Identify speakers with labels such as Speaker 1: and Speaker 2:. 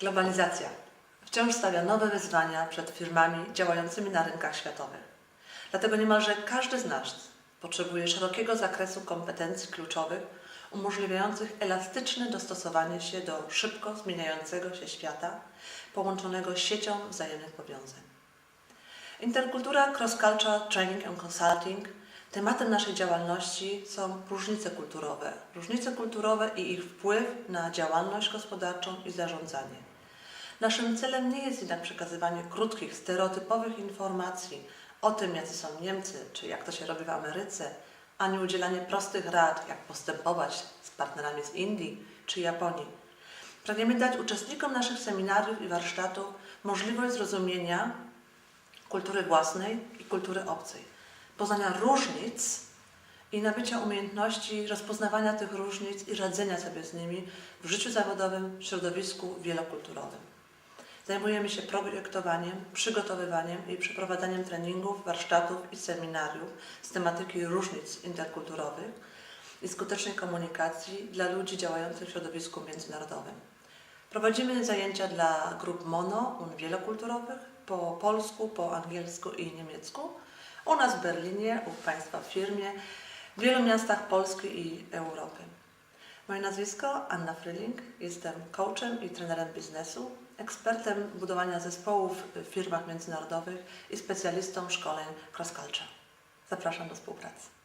Speaker 1: Globalizacja wciąż stawia nowe wyzwania przed firmami działającymi na rynkach światowych. Dlatego niemalże każdy z nas potrzebuje szerokiego zakresu kompetencji kluczowych umożliwiających elastyczne dostosowanie się do szybko zmieniającego się świata, połączonego siecią wzajemnych powiązań. Interkultura Cross Culture Training and Consulting tematem naszej działalności są różnice kulturowe. Różnice kulturowe i ich wpływ na działalność gospodarczą i zarządzanie. Naszym celem nie jest jednak przekazywanie krótkich, stereotypowych informacji o tym, jacy są Niemcy, czy jak to się robi w Ameryce, ani udzielanie prostych rad, jak postępować z partnerami z Indii czy Japonii. Pragniemy dać uczestnikom naszych seminariów i warsztatów możliwość zrozumienia kultury własnej i kultury obcej, poznania różnic i nabycia umiejętności rozpoznawania tych różnic i radzenia sobie z nimi w życiu zawodowym w środowisku wielokulturowym. Zajmujemy się projektowaniem, przygotowywaniem i przeprowadzaniem treningów, warsztatów i seminariów z tematyki różnic interkulturowych i skutecznej komunikacji dla ludzi działających w środowisku międzynarodowym. Prowadzimy zajęcia dla grup mono, wielokulturowych, po polsku, po angielsku i niemiecku. U nas w Berlinie, u Państwa w firmie, w wielu miastach Polski i Europy. Moje nazwisko Anna Fryling. Jestem coachem i trenerem biznesu, ekspertem budowania zespołów w firmach międzynarodowych i specjalistą szkoleń cross culture. Zapraszam do współpracy.